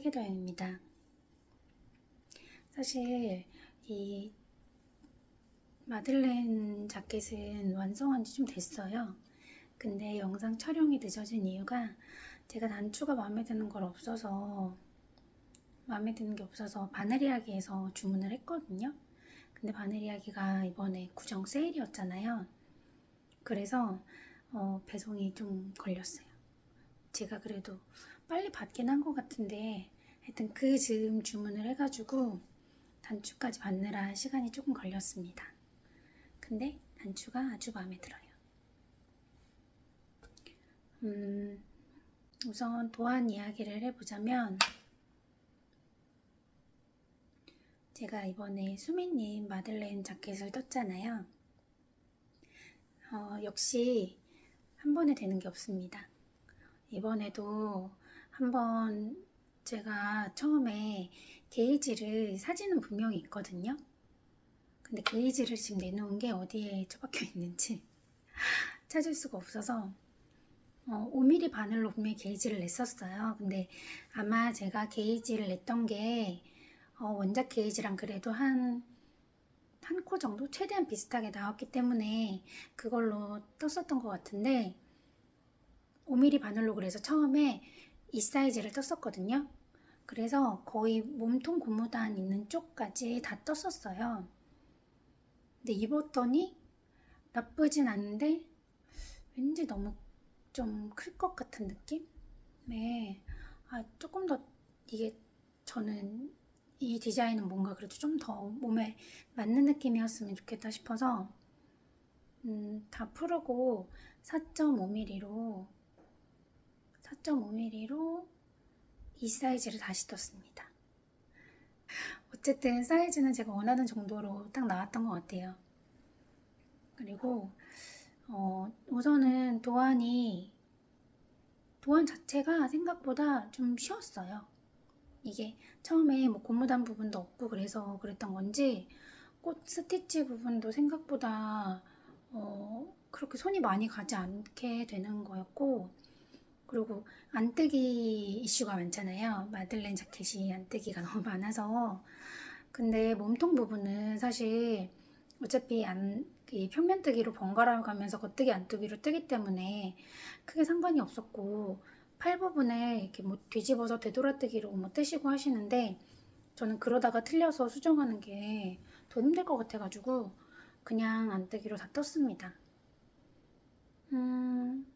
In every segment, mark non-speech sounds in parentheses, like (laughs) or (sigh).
뜨개도영입니다. 사실 이 마들렌 자켓은 완성한 지 좀 됐어요. 근데 영상 촬영이 늦어진 이유가 제가 단추가 마음에 드는 걸 없어서 마음에 드는 게 없어서 바느리하기에서 주문을 했거든요. 근데 바느리하기가 이번에 구정 세일이었잖아요. 그래서 어, 배송이 좀 걸렸어요. 제가 그래도 빨리 받긴 한 것 같은데 하여튼 그 즈음 주문을 해가지고 단추까지 받느라 시간이 조금 걸렸습니다. 근데 단추가 아주 마음에 들어요. 음, 우선 도안 이야기를 해보자면 제가 이번에 수민님 마들렌 자켓을 떴잖아요. 어, 역시 한 번에 되는 게 없습니다. 이번에도 한번 제가 처음에 게이지를 사진은 분명히 있거든요. 근데 게이지를 지금 내놓은 게 어디에 처박혀 있는지 (laughs) 찾을 수가 없어서 어, 5mm 바늘로 분명히 게이지를 냈었어요. 근데 아마 제가 게이지를 냈던 게 어, 원작 게이지랑 그래도 한 한 코 정도 최대한 비슷하게 나왔기 때문에 그걸로 떴었던 것 같은데 5mm 바늘로 그래서 처음에 이 사이즈를 떴었거든요. 그래서 거의 몸통 고무단 있는 쪽까지 다 떴었어요. 근데 입었더니 나쁘진 않은데 왠지 너무 좀 클 것 같은 느낌? 네. 아, 조금 더 이게 저는 이 디자인은 뭔가 그래도 좀 더 몸에 맞는 느낌이었으면 좋겠다 싶어서 음, 다 풀고 4.5mm로 4.5mm로 이 사이즈를 다시 떴습니다. 어쨌든 사이즈는 제가 원하는 정도로 딱 나왔던 것 같아요. 그리고 어, 우선은 도안이 도안 자체가 생각보다 좀 쉬웠어요. 이게 처음에 뭐 고무단 부분도 없고 그래서 그랬던 건지 꽃 스티치 부분도 생각보다 어, 그렇게 손이 많이 가지 않게 되는 거였고 그리고 안뜨기 이슈가 많잖아요. 마들렌 자켓이 안뜨기가 (laughs) 너무 많아서 근데 몸통 부분은 사실 어차피 안, 이 평면뜨기로 번갈아 가면서 겉뜨기 안뜨기로 뜨기 때문에 크게 상관이 없었고 팔 부분에 이렇게 뭐 뒤집어서 되돌아뜨기로 뭐 뜨시고 하시는데 저는 그러다가 틀려서 수정하는 게 더 힘들 것 같아가지고 그냥 안뜨기로 다 떴습니다. 음,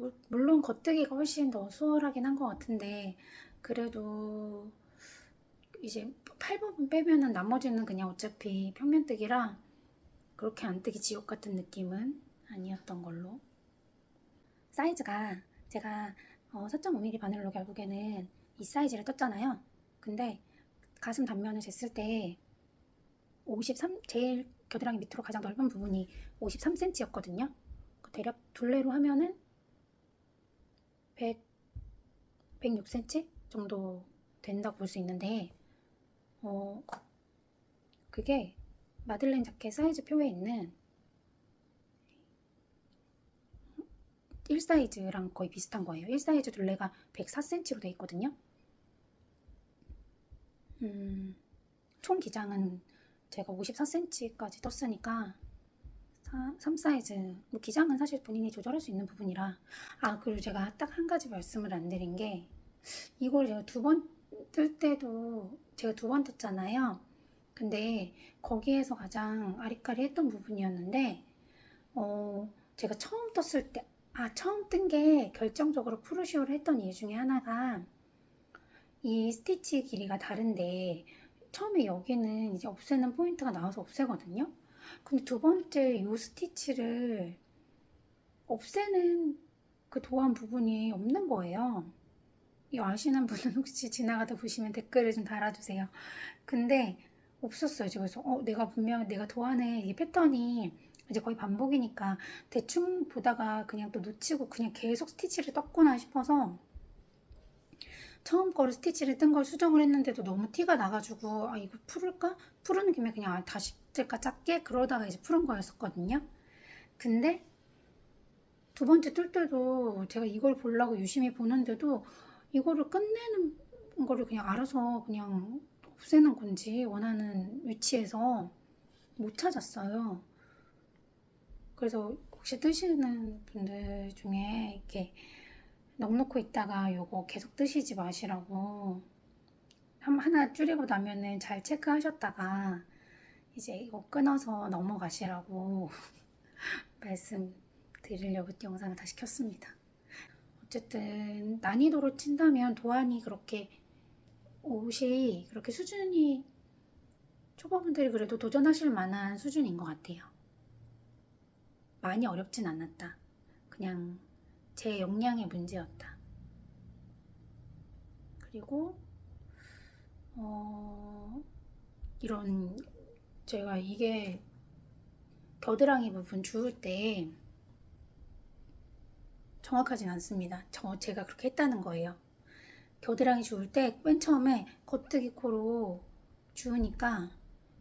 물- 물론 겉뜨기가 훨씬 더 수월하긴 한 것 같은데 그래도 이제 팔 부분 빼면은 나머지는 그냥 어차피 평면 뜨기라 그렇게 안 뜨기 지옥 같은 느낌은 아니었던 걸로. 사이즈가 제가 어, 4.5mm 바늘로 결국에는 이 사이즈를 떴잖아요. 근데 가슴 단면을 쟀을 때 53, 제일 겨드랑이 밑으로 가장 넓은 부분이 53cm였거든요. 대략 둘레로 하면은 100, 106cm 정도 된다고 볼 수 있는데 어, 그게 마들렌 자켓 사이즈 표에 있는 1 사이즈랑 거의 비슷한 거예요. 1 사이즈 둘레가 104cm로 돼 있거든요. 음, 총 기장은 제가 54cm까지 떴으니까 3 사이즈. 뭐 기장은 사실 본인이 조절할 수 있는 부분이라. 아 그리고 제가 딱 한 가지 말씀을 안 드린 게 이걸 제가 두 번 뜰 때도 제가 두 번 떴잖아요. 근데 거기에서 가장 아리까리 했던 부분이었는데 어 제가 처음 떴을 때 아 처음 뜬 게 결정적으로 프루시오를 했던 이유 중에 하나가 이 스티치 길이가 다른데 처음에 여기는 이제 없애는 포인트가 나와서 없애거든요 근데 두 번째 요 스티치를 없애는 그 도안 부분이 없는 거예요. 이 아시는 분은 혹시 지나가다 보시면 댓글을 좀 달아주세요. 근데 없었어요. 그래서 어, 내가 분명 내가 도안에 이 패턴이 이제 거의 반복이니까 대충 보다가 그냥 또 놓치고 그냥 계속 스티치를 떴구나 싶어서 처음 거를 스티치를 뜬 걸 수정을 했는데도 너무 티가 나가지고 아 이거 풀을까? 푸르는 김에 그냥 아, 다시 뜰까 작게 그러다가 이제 푸른 거였었거든요. 근데 두 번째 뜰 때도 제가 이걸 보려고 유심히 보는데도 이거를 끝내는 거를 그냥 알아서 그냥 없애는 건지 원하는 위치에서 못 찾았어요. 그래서 혹시 뜨시는 분들 중에 이렇게 넉넉고 있다가 요거 계속 뜨시지 마시라고 한 하나 줄이고 나면은 잘 체크하셨다가 이제 이거 끊어서 넘어가시라고 (laughs) 말씀 드리려고 영상을 다시 켰습니다. 어쨌든 난이도로 친다면 도안이 그렇게 옷이 그렇게 수준이 초보분들이 그래도 도전하실 만한 수준인 것 같아요. 많이 어렵진 않았다. 그냥 제 역량의 문제였다. 그리고 어, 이런 제가 이게 겨드랑이 부분 주울 때 정확하진 않습니다. 저 제가 그렇게 했다는 거예요. 겨드랑이 주울 때 맨 처음에 겉뜨기 코로 주우니까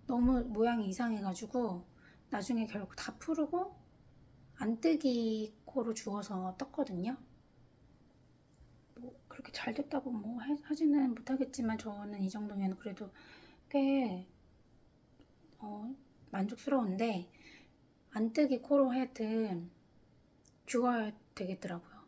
너무 모양이 이상해가지고 나중에 결국 다 풀고 안뜨기 코로 주워서 떴거든요. 뭐 그렇게 잘 됐다고 뭐 하- 하지는 못하겠지만 저는 이 정도면 그래도 꽤 어, 만족스러운데 안뜨기 코로 하여튼 주워야 되겠더라고요.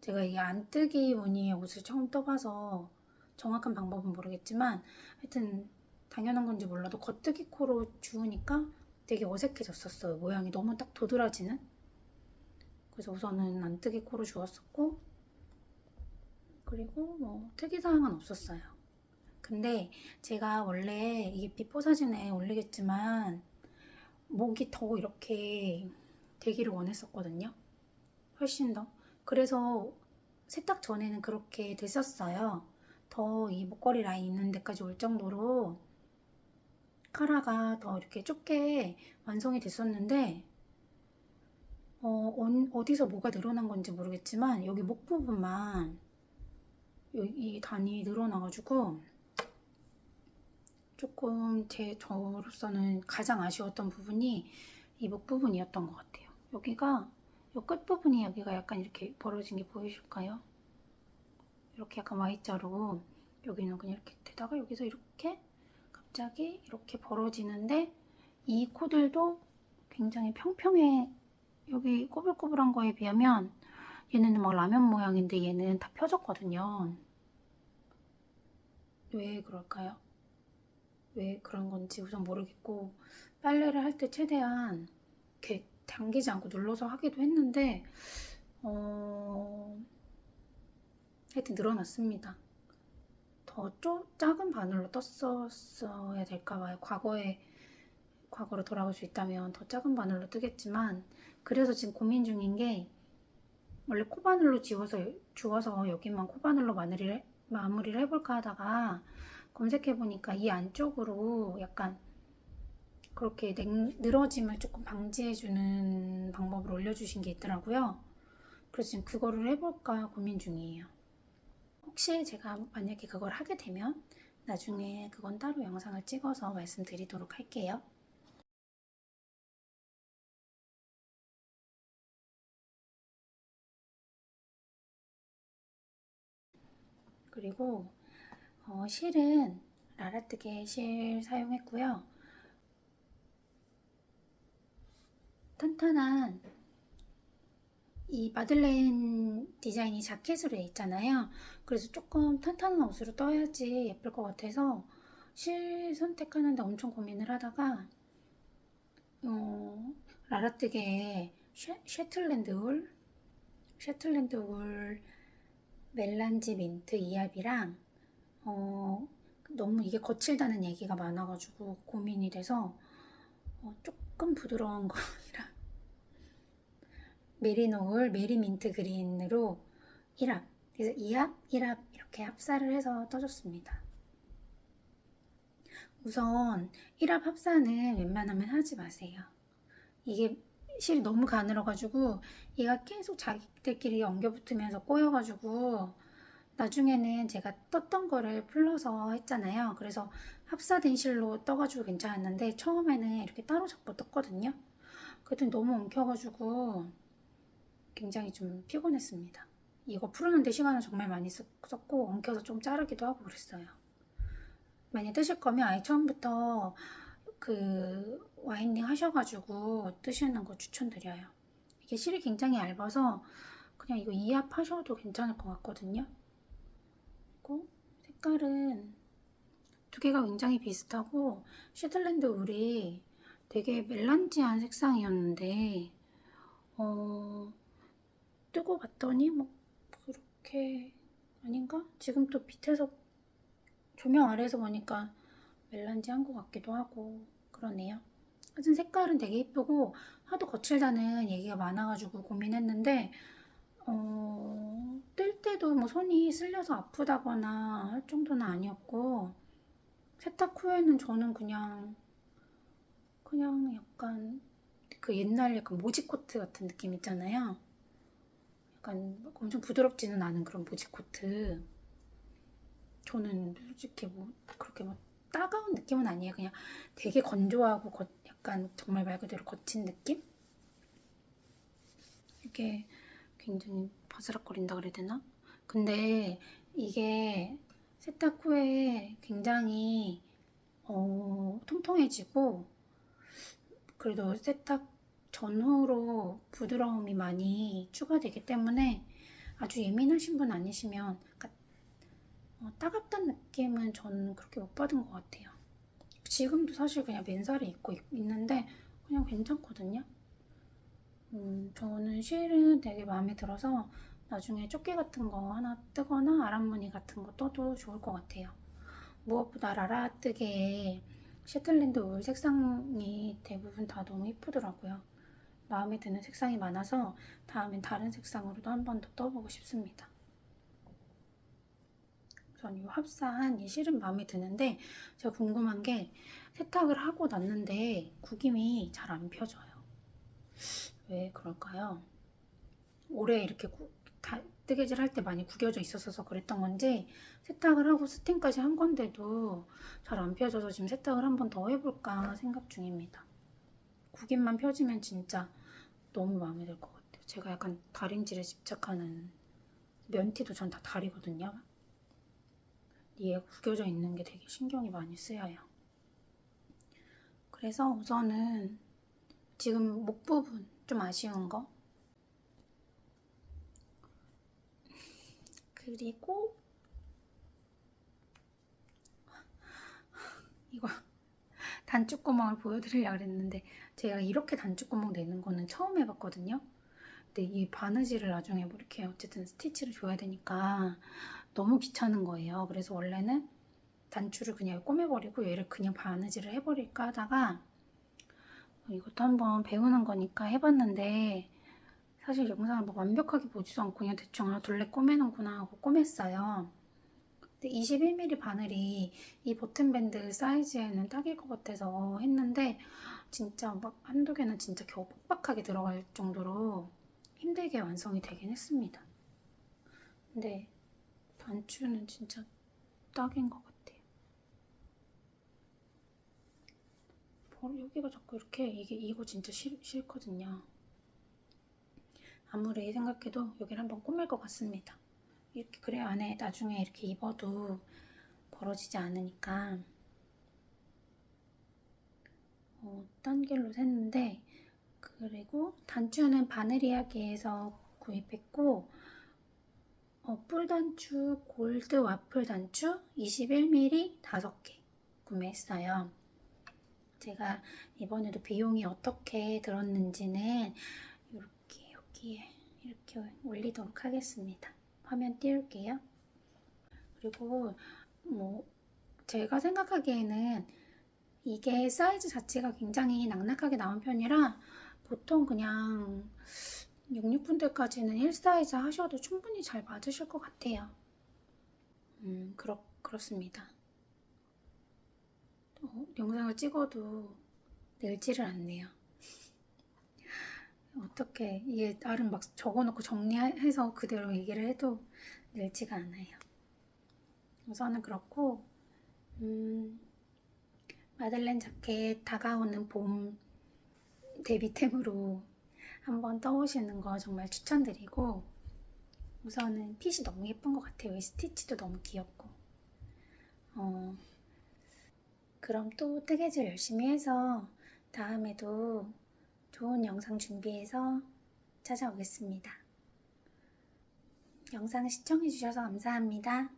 제가 이 안뜨기 무늬의 옷을 처음 떠봐서 정확한 방법은 모르겠지만 하여튼 당연한 건지 몰라도 겉뜨기 코로 주우니까 되게 어색해졌었어요. 모양이 너무 딱 도드라지는. 그래서 우선은 안뜨기 코로 주웠었고 그리고 뭐 특이사항은 없었어요. 근데 제가 원래 이게 비포 사진에 올리겠지만 목이 더 이렇게 되기를 원했었거든요. 훨씬 더. 그래서 세탁 전에는 그렇게 됐었어요. 더 이 목걸이 라인 있는 데까지 올 정도로 카라가 더 이렇게 좁게 완성이 됐었는데 어, 언- 어디서 뭐가 늘어난 건지 모르겠지만 여기 목 부분만 이 단이 늘어나가지고 조금 제 저로서는 가장 아쉬웠던 부분이 이 목 부분이었던 것 같아요. 여기가 이 끝 부분이 여기가 약간 이렇게 벌어진 게 보이실까요? 이렇게 약간 Y자로 여기는 그냥 이렇게 되다가 여기서 이렇게 갑자기 이렇게 벌어지는데 이 코들도 굉장히 평평해 여기 꼬불꼬불한 거에 비하면 얘는 막 라면 모양인데 얘는 다 펴졌거든요. 왜 그럴까요? 왜 그런 건지 우선 모르겠고 빨래를 할 때 최대한 이렇게 당기지 않고 눌러서 하기도 했는데 어... 하여튼 늘어났습니다. 더 쪼, 작은 바늘로 떴었어야 될까봐요. 과거에 과거로 돌아갈 수 있다면 더 작은 바늘로 뜨겠지만 그래서 지금 고민 중인 게 원래 코바늘로 지워서 주워서 여기만 코바늘로 마무리를, 마무리를 해볼까 하다가 검색해 보니까 이 안쪽으로 약간 그렇게 냉, 늘어짐을 조금 방지해주는 방법을 올려주신 게 있더라고요. 그래서 지금 그거를 해볼까 고민 중이에요. 혹시 제가 만약에 그걸 하게 되면 나중에 그건 따로 영상을 찍어서 말씀드리도록 할게요. 그리고 어, 실은 라라뜨게 실 사용했고요. 탄탄한 이 마들렌 디자인이 자켓으로 돼 있잖아요. 그래서 조금 탄탄한 옷으로 떠야지 예쁠 것 같아서 실 선택하는데 엄청 고민을 하다가 어, 라라뜨게의 쉐, 쉐틀랜드 울 쉐틀랜드 울 멜란지 민트 이압이랑 어, 너무 이게 거칠다는 얘기가 많아가지고 고민이 돼서 어, 조금 부드러운 (laughs) 거랑 메리노울 메리민트 그린으로 1합 그래서 2합, 1합 이렇게 합사를 해서 떠줬습니다. 우선 1합 합사는 웬만하면 하지 마세요. 이게 실이 너무 가늘어가지고 얘가 계속 자기들끼리 엉겨붙으면서 꼬여가지고 나중에는 제가 떴던 거를 풀러서 했잖아요. 그래서 합사된 실로 떠가지고 괜찮았는데 처음에는 이렇게 따로 잡고 떴거든요. 그랬더니 너무 엉켜가지고 굉장히 좀 피곤했습니다. 이거 푸르는데 시간을 정말 많이 쓰- 썼고 엉켜서 좀 자르기도 하고 그랬어요. 만약 뜨실 거면 아예 처음부터 그 와인딩 하셔가지고 뜨시는 거 추천드려요. 이게 실이 굉장히 얇아서 그냥 이거 이압 하셔도 괜찮을 것 같거든요. 그리고 색깔은 두 개가 굉장히 비슷하고 쉐틀랜드 울이 되게 멜란지한 색상이었는데 어 뜨고 봤더니 뭐 그렇게 아닌가? 지금 또 밑에서 조명 아래에서 보니까 멜란지 한 것 같기도 하고 그러네요. 하여튼 색깔은 되게 예쁘고 하도 거칠다는 얘기가 많아가지고 고민했는데 어, 뜰 때도 뭐 손이 쓸려서 아프다거나 할 정도는 아니었고 세탁 후에는 저는 그냥 그냥 약간 그 옛날 약간 모지 코트 같은 느낌 있잖아요. 약간 엄청 부드럽지는 않은 그런 모지 코트. 저는 솔직히 뭐 그렇게 뭐 따가운 느낌은 아니에요. 그냥 되게 건조하고 거- 약간 정말 말 그대로 거친 느낌? 이게 굉장히 바스락거린다 그래야 되나? 근데 이게 세탁 후에 굉장히 어, 통통해지고 그래도 세탁 전후로 부드러움이 많이 추가되기 때문에 아주 예민하신 분 아니시면 그러니까 어, 따갑다는 느낌은 저는 그렇게 못 받은 것 같아요. 지금도 사실 그냥 맨살에 입고 있- 있는데 그냥 괜찮거든요. 음, 저는 실은 되게 마음에 들어서 나중에 조끼 같은 거 하나 뜨거나 아랫무늬 같은 거 떠도 좋을 것 같아요. 무엇보다 라라 뜨개의 셰틀랜드 울 색상이 대부분 다 너무 이쁘더라고요. 마음에 드는 색상이 많아서 다음엔 다른 색상으로도 한 번 더 떠보고 싶습니다. 전 이 합사한 이 실은 마음에 드는데 제가 궁금한 게 세탁을 하고 났는데 구김이 잘 안 펴져요. 왜 그럴까요? 오래 이렇게 구- 다- 뜨개질 할 때 많이 구겨져 있었어서 그랬던 건지 세탁을 하고 스팀까지 한 건데도 잘 안 펴져서 지금 세탁을 한 번 더 해볼까 생각 중입니다. 구김만 펴지면 진짜 너무 마음에 들 것 같아요. 제가 약간 다림질에 집착하는 면티도 전 다 다리거든요. 얘 구겨져 있는 게 되게 신경이 많이 쓰여요. 그래서 우선은 지금 목 부분 좀 아쉬운 거 (laughs) 그리고 이거 (laughs) 단추 구멍을 보여드리려고 그랬는데 제가 이렇게 단추구멍 내는 거는 처음 해봤거든요. 근데 이 바느질을 나중에 뭐 이렇게 어쨌든 스티치를 줘야 되니까 너무 귀찮은 거예요. 그래서 원래는 단추를 그냥 꼬매버리고 얘를 그냥 바느질을 해버릴까 하다가 이것도 한번 배우는 거니까 해봤는데 사실 영상을 뭐 완벽하게 보지도 않고 그냥 대충 아 둘레 꼬매는구나 하고 꼬맸어요. 근데 21mm 바늘이 이 버튼밴드 사이즈에는 딱일 것 같아서 했는데 진짜 막 한두 개는 진짜 겨우 빡빡하게 들어갈 정도로 힘들게 완성이 되긴 했습니다. 근데 단추는 진짜 딱인 것 같아요. 어, 여기가 자꾸 이렇게 이게 이거 진짜 싫, 싫거든요. 아무리 생각해도 여기를 한번 꾸밀 것 같습니다. 이렇게 그래야 안에 나중에 이렇게 입어도 벌어지지 않으니까 어, 딴 길로 샜는데 그리고 단추는 바느리아기에서 구입했고 어, 뿔단추 골드 와플 단추 21mm 5개 구매했어요. 제가 이번에도 비용이 어떻게 들었는지는 이렇게 여기에 이렇게 올리도록 하겠습니다. 화면 띄울게요. 그리고 뭐 제가 생각하기에는 이게 사이즈 자체가 굉장히 낭낙하게 나온 편이라 보통 그냥 66분들까지는 1 사이즈 하셔도 충분히 잘 맞으실 것 같아요. 음, 그렇, 그렇습니다. 어, 영상을 찍어도 늘지를 않네요. 어떻게 이게 나름 막 적어놓고 정리해서 그대로 얘기를 해도 늘지가 않아요. 우선은 그렇고 음, 마들렌 자켓 다가오는 봄 데뷔템으로 한번 떠오시는 거 정말 추천드리고 우선은 핏이 너무 예쁜 것 같아요. 이 스티치도 너무 귀엽고. 어, 그럼 또 뜨개질 열심히 해서 다음에도 좋은 영상 준비해서 찾아오겠습니다. 영상 시청해주셔서 감사합니다.